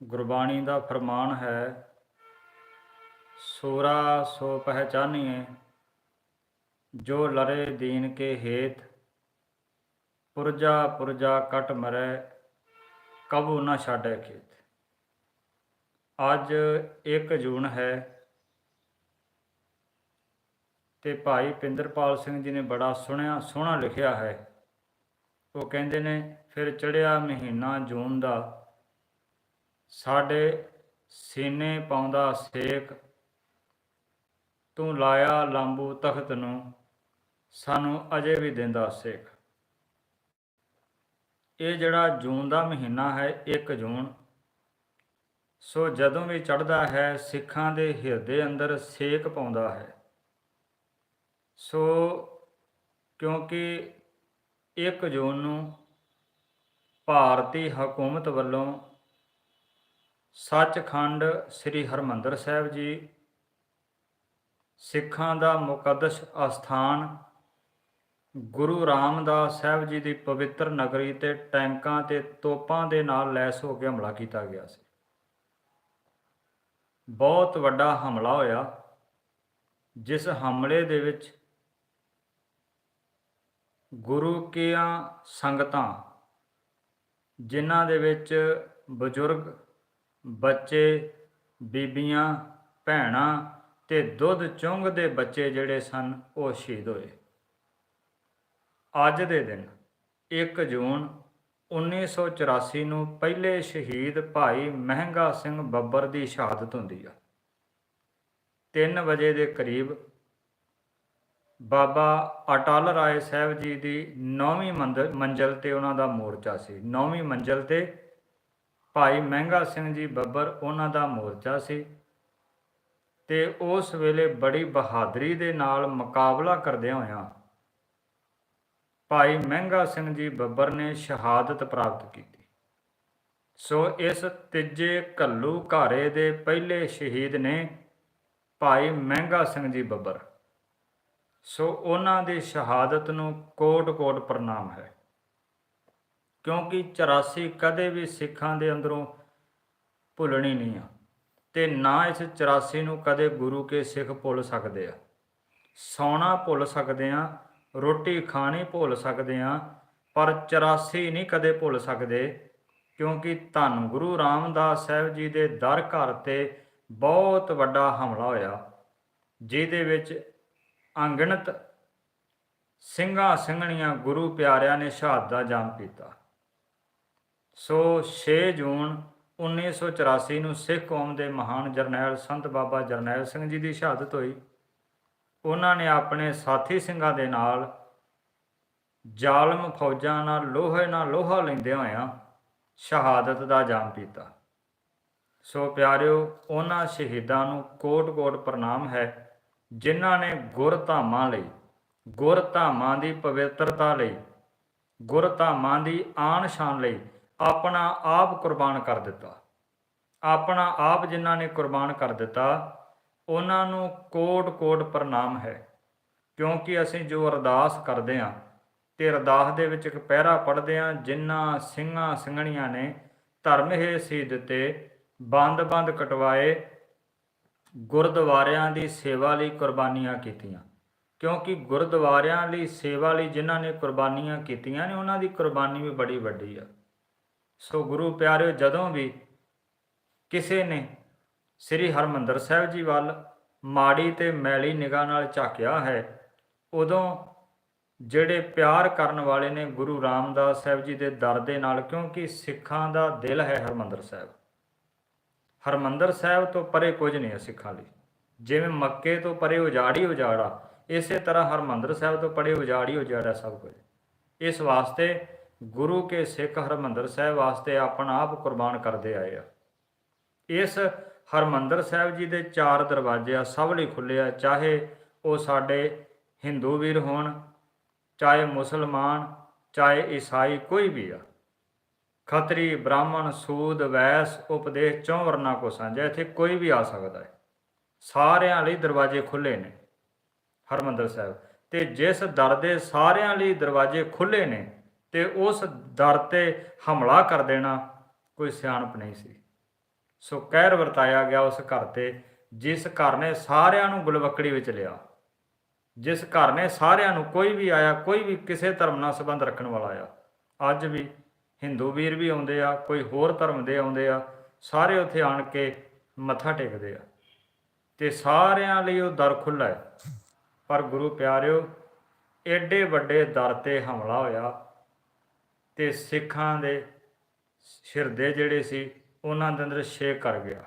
ਗੁਰਬਾਣੀ ਦਾ ਫਰਮਾਨ ਹੈ, ਸੋਰਾ ਸੋ ਪਹਿਚਾਨੀਏ ਜੋ ਲਰੇ ਦੀਨ ਕੇ ਹੇਤ, ਪੁਰਜਾ ਪੁਰਜਾ ਕਟ ਮਰੈ, ਕਬੂ ਨਾ ਛਾੜੈ ਖੇਤ। ਅੱਜ 1 ਜੂਨ ਹੈ ਤੇ ਭਾਈ ਪਿੰਦਰਪਾਲ ਸਿੰਘ ਜੀ ਨੇ ਬੜਾ ਸੁਣਿਆ, ਸੋਹਣਾ ਲਿਖਿਆ ਹੈ। ਉਹ ਕਹਿੰਦੇ ਨੇ, ਫਿਰ ਚੜਿਆ ਮਹੀਨਾ ਜੂਨ ਦਾ ਸਾਡੇ ਸੀਨੇ ਪਾਉਂਦਾ ਸੇਕ ਤੂੰ ਲਾਇਆ ਲਾਂਬੂ ਤਖਤ ਨੂੰ, ਸਾਨੂੰ ਅਜੇ ਵੀ ਦਿੰਦਾ ਸੇਕ। ਇਹ ਜਿਹੜਾ ਜੂਨ ਦਾ ਮਹੀਨਾ ਹੈ 1 ਜੂਨ, ਸੋ ਜਦੋਂ ਵੀ ਚੜ੍ਹਦਾ ਹੈ, ਸਿੱਖਾਂ ਦੇ ਹਿਰਦੇ ਅੰਦਰ ਸੇਕ ਪਾਉਂਦਾ ਹੈ। ਸੋ ਕਿਉਂਕਿ 1 ਜੂਨ ਨੂੰ ਭਾਰਤੀ ਹਕੂਮਤ ਵੱਲੋਂ ਸੱਚਖੰਡ ਸ੍ਰੀ ਹਰਮੰਦਰ ਸਾਹਿਬ ਜੀ। ਸਿੱਖਾਂ ਦਾ ਮੁਕੱਦਸ ਅਸਥਾਨ ਗੁਰੂ ਰਾਮਦਾਸ ਸਾਹਿਬ ਜੀ ਦੀ ਪਵਿੱਤਰ ਨਗਰੀ ਤੇ ਟੈਂਕਾਂ ਤੇ ਤੋਪਾਂ ਦੇ ਨਾਲ ਲੈਸ ਹੋ ਕੇ ਹਮਲਾ ਕੀਤਾ ਗਿਆ ਸੀ। ਬਹੁਤ ਵੱਡਾ ਹਮਲਾ ਹੋਇਆ, ਜਿਸ ਹਮਲੇ ਦੇ ਵਿੱਚ ਗੁਰੂ ਕੀਆਂ ਸੰਗਤਾਂ, ਜਿਨ੍ਹਾਂ ਦੇ ਵਿੱਚ ਬਜ਼ੁਰਗ ਬੱਚੇ, ਬੀਬੀਆਂ, ਭੈਣਾਂ ਤੇ ਦੁੱਧ ਚੁੰਘਦੇ ਬੱਚੇ ਜਿਹੜੇ ਸਨ, ਉਹ ਸ਼ਹੀਦ ਹੋਏ। ਅੱਜ ਦੇ ਦਿਨ 1 ਜੂਨ 1984 ਨੂੰ ਪਹਿਲੇ ਸ਼ਹੀਦ ਭਾਈ ਮਹਿੰਗਾ ਸਿੰਘ ਬੱਬਰ ਦੀ ਸ਼ਹਾਦਤ ਹੁੰਦੀ ਆ। 3 ਵਜੇ ਦੇ ਕਰੀਬ ਬਾਬਾ ਅਟਲ ਰਾਏ ਸਾਹਿਬ ਜੀ ਦੀ 9ਵੀਂ ਮੰਜ਼ਲ ਤੇ ਉਹਨਾਂ ਦਾ ਮੋਰਚਾ ਸੀ। 9ਵੀਂ ਮੰਜ਼ਲ ਤੇ ਭਾਈ ਮਹਿੰਗਾ ਸਿੰਘ ਜੀ ਬੱਬਰ ਉਹਨਾਂ ਦਾ ਮੋਰਚਾ ਸੀ ਤੇ ਉਸ ਵੇਲੇ ਬੜੀ ਬਹਾਦਰੀ ਦੇ ਨਾਲ ਮੁਕਾਬਲਾ ਕਰਦਿਆਂ ਹੋਇਆਂ ਭਾਈ ਮਹਿੰਗਾ ਸਿੰਘ ਜੀ ਬੱਬਰ ਨੇ ਸ਼ਹਾਦਤ ਪ੍ਰਾਪਤ ਕੀਤੀ। ਸੋ ਇਸ ਤੀਜੇ ਕੱਲੂ ਘਾਰੇ ਦੇ ਪਹਿਲੇ ਸ਼ਹੀਦ ਨੇ ਭਾਈ ਮਹਿੰਗਾ ਸਿੰਘ ਜੀ ਬੱਬਰ। ਸੋ ਉਹਨਾਂ ਦੀ ਸ਼ਹਾਦਤ ਨੂੰ ਕੋਟ-ਕੋਟ ਪ੍ਰਣਾਮ ਹੈ। ਕਿਉਂਕਿ 84 ਕਦੇ ਵੀ ਸਿੱਖਾਂ ਦੇ ਅੰਦਰੋਂ ਭੁੱਲਣੀ ਨਹੀਂ ਆ। ਤੇ ਨਾ ਇਸ 84 ਨੂੰ ਕਦੇ ਗੁਰੂ ਕੇ ਸਿੱਖ ਭੁੱਲ ਸਕਦੇ ਆ। ਸੌਣਾ ਭੁੱਲ ਸਕਦੇ ਆ, ਰੋਟੀ ਖਾਣੀ ਭੁੱਲ ਸਕਦੇ ਆ, ਪਰ 84 ਨਹੀਂ ਕਦੇ ਭੁੱਲ ਸਕਦੇ, ਕਿਉਂਕਿ ਧੰਨ ਗੁਰੂ ਰਾਮਦਾਸ ਸਾਹਿਬ ਜੀ ਦੇ ਦਰ ਘਰ ਤੇ ਬਹੁਤ ਵੱਡਾ ਹਮਲਾ ਹੋਇਆ, ਜਿਹਦੇ ਵਿੱਚ ਅੰਗਣਤ ਸਿੰਘਾਂ ਸਿੰਘਣੀਆਂ ਗੁਰੂ ਪਿਆਰਿਆਂ ਨੇ ਸ਼ਹਾਦਤ ਦਾ ਜਾਮ ਪੀਤਾ ਸੋ 6 ਜੂਨ 1984 ਨੂੰ ਸਿੱਖ ਕੌਮ ਦੇ ਮਹਾਨ ਜਰਨੈਲ ਸੰਤ ਬਾਬਾ ਜਰਨੈਲ ਸਿੰਘ ਜੀ ਦੀ ਸ਼ਹਾਦਤ ਹੋਈ। ਉਹਨਾਂ ਨੇ ਆਪਣੇ ਸਾਥੀ ਸਿੰਘਾਂ ਦੇ ਨਾਲ ਜ਼ਾਲਮ ਫੌਜਾਂ ਨਾਲ ਲੋਹੇ ਨਾਲ ਲੋਹਾ ਲੈਂਦੇ ਹੋਇਆਂ ਸ਼ਹਾਦਤ ਦਾ ਜਾਮ ਪੀਤਾ। ਸੋ ਪਿਆਰਿਓ, ਉਹਨਾਂ ਸ਼ਹੀਦਾਂ ਨੂੰ ਕੋਟ-ਕੋਟ ਪ੍ਰਣਾਮ ਹੈ, ਜਿਨ੍ਹਾਂ ਨੇ ਗੁਰਧਾਮਾਂ ਲਈ ਗੁਰਧਾਮਾਂ ਦੀ ਪਵਿੱਤਰਤਾ ਲਈ ਗੁਰਧਾਮਾਂ ਦੀ ਆਨ ਸ਼ਾਨ ਲਈ ਆਪਣਾ ਆਪ ਕੁਰਬਾਨ ਕਰ ਦਿੱਤਾ। ਆਪਣਾ ਆਪ ਜਿਨ੍ਹਾਂ ਨੇ ਕੁਰਬਾਨ ਕਰ ਦਿੱਤਾ, ਉਹਨਾਂ ਨੂੰ ਕੋਟ-ਕੋਟ ਪ੍ਰਣਾਮ ਹੈ। ਕਿਉਂਕਿ ਅਸੀਂ ਜੋ ਅਰਦਾਸ ਕਰਦੇ ਹਾਂ, ਤੇ ਅਰਦਾਸ ਦੇ ਵਿੱਚ ਇੱਕ ਪਹਿਰਾ ਪੜ੍ਹਦੇ ਹਾਂ, ਜਿਨ੍ਹਾਂ ਸਿੰਘਾਂ ਸਿੰਘਣੀਆਂ ਨੇ ਧਰਮ ਹੈ ਸੀ ਦਿੱਤੇ ਬੰਦ-ਬੰਦ ਕਟਵਾਏ, ਗੁਰਦੁਆਰਿਆਂ ਦੀ ਸੇਵਾ ਲਈ ਕੁਰਬਾਨੀਆਂ ਕੀਤੀਆਂ। ਕਿਉਂਕਿ ਗੁਰਦੁਆਰਿਆਂ ਲਈ ਸੇਵਾ ਲਈ ਜਿਨ੍ਹਾਂ ਨੇ ਕੁਰਬਾਨੀਆਂ ਕੀਤੀਆਂ ਨੇ, ਉਹਨਾਂ ਦੀ ਕੁਰਬਾਨੀ ਵੀ ਬੜੀ ਵੱਡੀ ਆ। ਸੋ ਗੁਰੂ ਪਿਆਰਿਓ, ਜਦੋਂ ਵੀ ਕਿਸੇ ਨੇ ਸ੍ਰੀ ਹਰਮੰਦਰ ਸਾਹਿਬ ਜੀ ਵੱਲ ਮਾੜੀ ਤੇ ਮੈਲੀ ਨਿਗਾਹ ਨਾਲ ਝਾਕਿਆ ਹੈ, ਉਦੋਂ ਜਿਹੜੇ ਪਿਆਰ ਕਰਨ ਵਾਲੇ ਨੇ ਗੁਰੂ ਰਾਮਦਾਸ ਸਾਹਿਬ ਜੀ ਦੇ ਦਰ ਦੇ ਨਾਲ, ਕਿਉਂਕਿ ਸਿੱਖਾਂ ਦਾ ਦਿਲ ਹੈ ਹਰਮੰਦਰ ਸਾਹਿਬ। ਹਰਮੰਦਰ ਸਾਹਿਬ ਤੋਂ ਪਰੇ ਕੁਝ ਨਹੀਂ ਹੈ ਸਿੱਖਾਂ ਲਈ। ਜਿਵੇਂ ਮੱਕੇ ਤੋਂ ਪਰੇ ਉਜਾੜੀ ਉਜਾੜਾ, ਇਸੇ ਤਰ੍ਹਾਂ ਹਰਮੰਦਰ ਸਾਹਿਬ ਤੋਂ ਪਰੇ ਉਜਾੜੀ ਉਜਾੜਾ ਸਭ ਕੁਝ। ਇਸ ਵਾਸਤੇ ਗੁਰੂ ਕੇ ਸਿੱਖ ਹਰਮੰਦਰ ਸਾਹਿਬ ਵਾਸਤੇ ਆਪਣਾ ਆਪ ਕੁਰਬਾਨ ਕਰਦੇ ਆਏ ਆ। ਇਸ ਹਰਮੰਦਰ ਸਾਹਿਬ ਜੀ ਦੇ ਚਾਰ ਦਰਵਾਜ਼ੇ ਆ, ਸਭ ਲਈ ਖੁੱਲੇ ਆ, ਚਾਹੇ ਉਹ ਸਾਡੇ ਹਿੰਦੂ ਵੀਰ ਹੋਣ, ਚਾਹੇ ਮੁਸਲਮਾਨ, ਚਾਹੇ ਈਸਾਈ ਕੋਈ ਵੀ ਆ। ਖੱਤਰੀ, ਬ੍ਰਾਹਮਣ, ਸੂਦ, ਵੈਸ, ਉਪਦੇਸ਼ ਚੋਂ ਵਰਨਾ ਕੋ ਸਾਂਝਾ, ਇੱਥੇ ਕੋਈ ਵੀ ਆ ਸਕਦਾ ਹੈ। ਸਾਰਿਆਂ ਲਈ ਦਰਵਾਜ਼ੇ ਖੁੱਲੇ ਨੇ ਹਰਮੰਦਰ ਸਾਹਿਬ। ਤੇ ਜਿਸ ਦਰ ਦੇ ਸਾਰਿਆਂ ਲਈ ਦਰਵਾਜ਼ੇ ਖੁੱਲੇ ਨੇ ਤੇ ਉਸ ਦਰ ਤੇ ਹਮਲਾ ਕਰ ਦੇਣਾ ਕੋਈ ਸਿਆਣਪ ਨਹੀਂ ਸੀ। ਸੋ ਕਹਿਰ ਵਰਤਾਇਆ ਗਿਆ ਉਸ ਘਰ ਤੇ, ਜਿਸ ਘਰ ਨੇ ਸਾਰਿਆਂ ਨੂੰ ਗੁਲਵੱਕੜੀ ਵਿੱਚ ਲਿਆ। ਜਿਸ ਘਰ ਨੇ ਸਾਰਿਆਂ ਨੂੰ ਕੋਈ ਵੀ ਆਇਆ, ਕੋਈ ਵੀ ਕਿਸੇ ਧਰਮ ਨਾਲ ਸੰਬੰਧ ਰੱਖਣ ਵਾਲਾ ਆਇਆ। ਅੱਜ ਵੀ ਹਿੰਦੂ ਵੀਰ ਵੀ ਆਉਂਦੇ ਆ, ਕੋਈ ਹੋਰ ਧਰਮ ਦੇ ਆਉਂਦੇ ਆ, ਸਾਰੇ ਉੱਥੇ ਆਣ ਕੇ ਮੱਥਾ ਟੇਕਦੇ ਆ। ਤੇ ਸਾਰਿਆਂ ਲਈ ਉਹ ਦਰ ਖੁੱਲ੍ਹਾ ਹੈ। ਪਰ ਗੁਰੂ ਪਿਆਰਿਓ ਐਡੇ ਵੱਡੇ ਦਰ ਤੇ ਹਮਲਾ ਹੋਇਆ। ਤੇ ਸਿੱਖਾਂ ਦੇ ਹਿਰਦੇ ਜਿਹੜੇ ਸੀ, ਉਹਨਾਂ ਦੇ ਅੰਦਰ ਛੇਕ ਕਰ ਗਿਆ।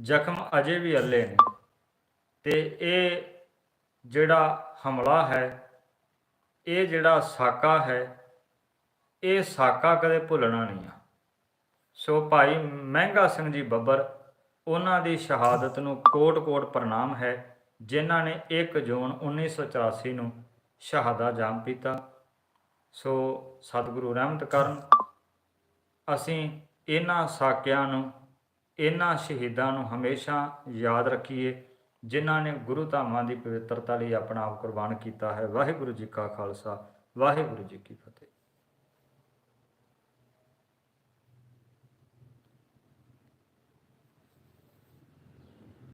ਜ਼ਖਮ ਅਜੇ ਵੀ ਅੱਲੇ ਨੇ ਤੇ ਇਹ ਜਿਹੜਾ ਹਮਲਾ ਹੈ, ਇਹ ਜਿਹੜਾ ਸਾਕਾ ਹੈ, ਇਹ ਸਾਕਾ ਕਦੇ ਭੁੱਲਣਾ ਨਹੀਂ ਆ। ਸੋ ਭਾਈ ਮਹਿੰਗਾ ਸਿੰਘ ਜੀ ਬੱਬਰ, ਉਹਨਾਂ ਦੀ ਸ਼ਹਾਦਤ ਨੂੰ ਕੋਟ-ਕੋਟ ਪ੍ਰਣਾਮ ਹੈ, ਜਿਨ੍ਹਾਂ ਨੇ 1 ਜੂਨ 1984 ਨੂੰ ਸ਼ਹਾਦਾ ਜਾਮ ਪੀਤਾ। ਸੋ ਸਤਿਗੁਰੂ ਰਹਿਮਤ ਕਰਨ। ਅਸੀਂ ਇਹਨਾਂ ਸਾਕਿਆਂ ਨੂੰ, ਇਹਨਾਂ ਸ਼ਹੀਦਾਂ ਨੂੰ ਹਮੇਸ਼ਾ ਯਾਦ ਰੱਖੀਏ, ਜਿਨ੍ਹਾਂ ਨੇ ਗੁਰੂ ਧਾਮਾਂ ਦੀ ਪਵਿੱਤਰਤਾ ਲਈ ਆਪਣਾ ਆਪ ਕੁਰਬਾਨ ਕੀਤਾ ਹੈ। ਵਾਹਿਗੁਰੂ ਜੀ ਕਾ ਖਾਲਸਾ, ਵਾਹਿਗੁਰੂ ਜੀ ਕੀ ਫਤਿਹ।